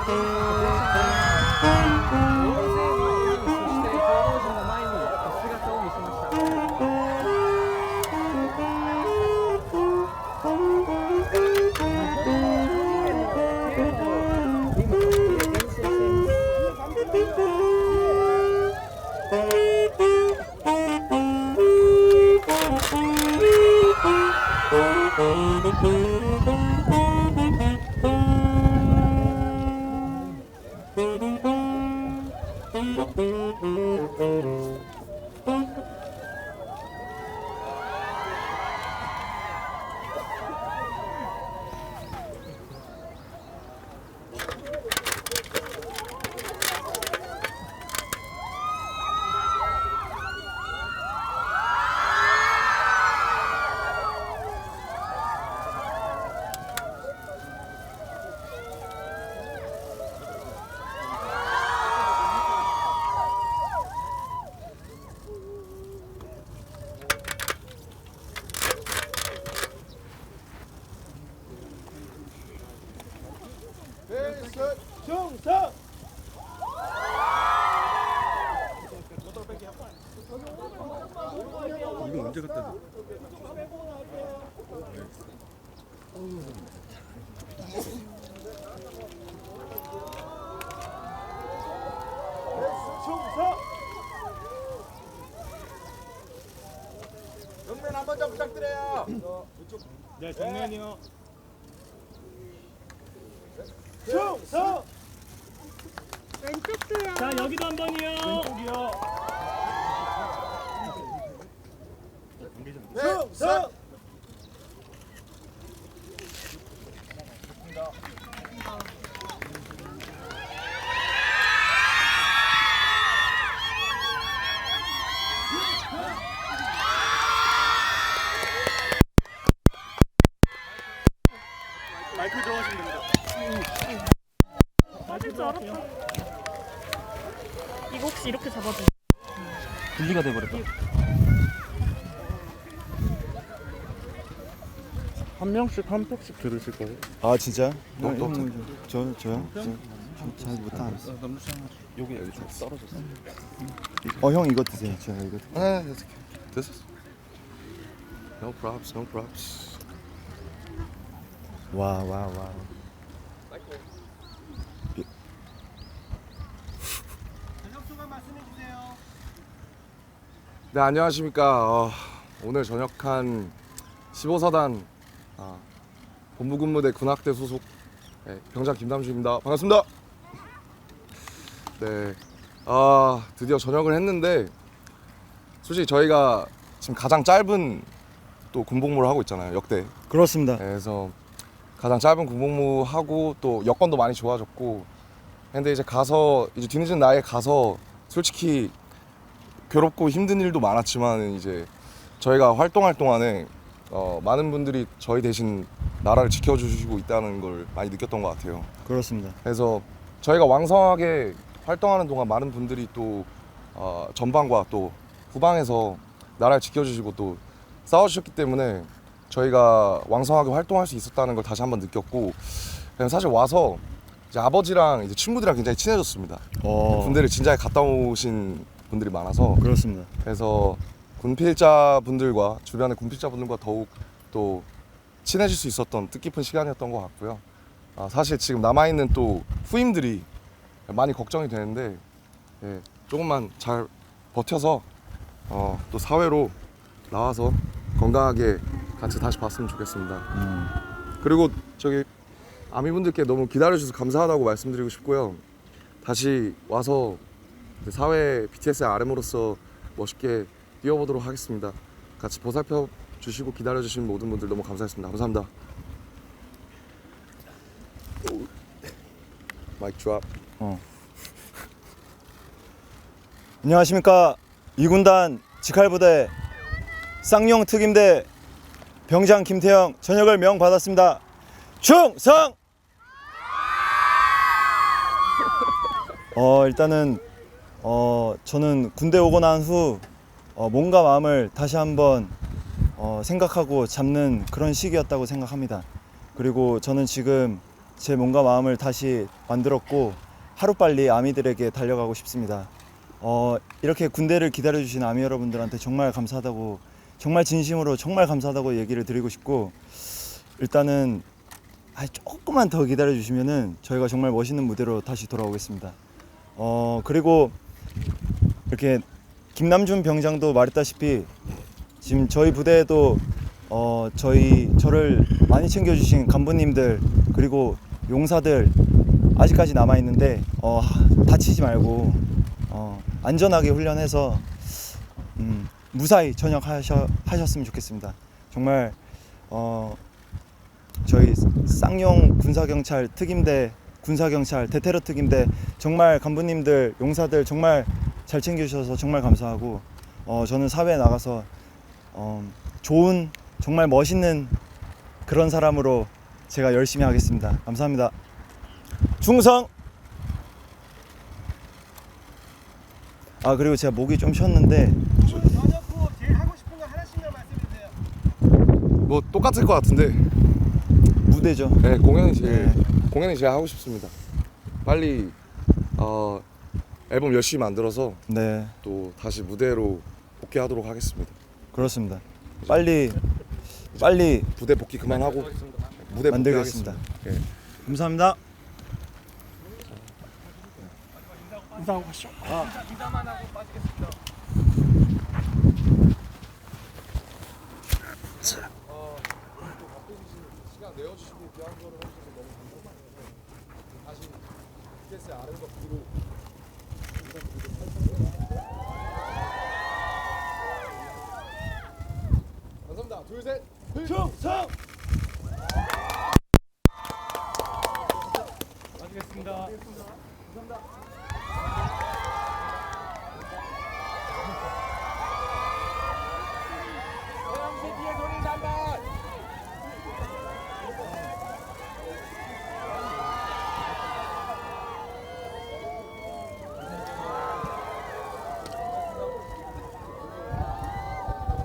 Thank. 중성 이거 언제 갖다 줘? 정면 한 번더 부탁드려요 네, 정면이요. 충성 왼쪽도요. 자, 여기도 한 번이요. 충성 마이크 들어가시면 됩니다. 맞을 줄 알았다. 이렇게 잡아줘? 분리가 돼버렸다. 한 명씩 한 팩씩 들으실 거예요? 아 진짜? 너, 너, 저 저요? 잘 못하겠어. 여기 여기 좀 떨어졌어. 어 형 이거 드세요. 제가 이거. 드릴게요. 아, 됐어. No props, no props. 와, 와, 와. 네 안녕하십니까. 어, 오늘 저녁 한 15사단 아, 본부근무대 군악대 소속 네, 병장 김남주입니다. 반갑습니다. 네 아, 드디어 저녁을 했는데 솔직히 저희가 지금 가장 짧은 또 군복무를 하고 있잖아요 역대. 그렇습니다. 네, 그래서 가장 짧은 군복무 하고 또 여건도 많이 좋아졌고 근데 이제 가서 이제 뒤늦은 나이에 가서 솔직히 괴롭고 힘든 일도 많았지만 이제 저희가 활동할 동안에 어, 많은 분들이 저희 대신 나라를 지켜주시고 있다는 걸 많이 느꼈던 것 같아요. 그렇습니다. 그래서 저희가 왕성하게 활동하는 동안 많은 분들이 또 어, 전방과 또 후방에서 나라를 지켜주시고 또 싸워주셨기 때문에 저희가 왕성하게 활동할 수 있었다는 걸 다시 한번 느꼈고 사실 와서 이제 아버지랑 이제 친구들이랑 굉장히 친해졌습니다. 어. 군대를 진작에 갔다 오신 분들이 많아서 그렇습니다. 그래서 군필자 분들과 주변의 군필자 분들과 더욱 또 친해질 수 있었던 뜻깊은 시간이었던 것 같고요. 아, 사실 지금 남아 있는 또 후임들이 많이 걱정이 되는데 예, 조금만 잘 버텨서 어, 또 사회로 나와서 건강하게 같이 다시 봤으면 좋겠습니다. 음. 그리고 저기 아미분들께 너무 기다려주셔서 감사하다고 말씀드리고 싶고요. 다시 와서 그 사회 BTS의 RM으로서 멋있게 뛰어보도록 하겠습니다. 같이 보살펴 주시고 기다려 주신 모든 분들 너무 감사했습니다. 감사합니다. 마이크 드랍. 안녕하십니까 이군단 직할부대 쌍용 특임대 병장 김태형 전역을 명 받았습니다. 충성! 어 일단은 어 저는 군대 오고 난 후 어, 몸과 마음을 다시 한번 어, 생각하고 잡는 그런 시기였다고 생각합니다. 그리고 저는 지금 제 몸과 마음을 다시 만들었고 하루빨리 아미들에게 달려가고 싶습니다. 어, 이렇게 군대를 기다려주신 아미 여러분들한테 정말 감사하다고 정말 진심으로 정말 감사하다고 얘기를 드리고 싶고 일단은 아, 조금만 더 기다려 주시면은 저희가 정말 멋있는 무대로 다시 돌아오겠습니다. 어 그리고 이렇게 김남준 병장도 말했다시피 지금 저희 부대에도 어 저희 저를 많이 챙겨주신 간부님들 그리고 용사들 아직까지 남아 있는데 어 다치지 말고 어 안전하게 훈련해서 음, 무사히 전역하셔 하셨으면 좋겠습니다. 정말 어 저희 쌍용 군사경찰 특임대 군사경찰 대테러 특임대 정말 간부님들 용사들 정말 잘 챙겨주셔서 정말 감사하고 어 저는 사회에 나가서 어 좋은 정말 멋있는 그런 사람으로 제가 열심히 하겠습니다. 감사합니다. 충성. 아 그리고 제가 목이 좀 쉬었는데. 뭐 똑같을 것 같은데 무대죠. 네, 공연이 제일 네. 공연이 제일 하고 싶습니다. 빨리 어, 앨범 열심히 만들어서 네 또 다시 무대로 복귀하도록 하겠습니다. 그렇습니다. 빨리 빨리 부대 복귀 그만하고 무대 만들겠습니다. 복귀하겠습니다. 예. 감사합니다. 감사합니다. 둘 셋. 충성. 마치겠습니다. 감사합니다.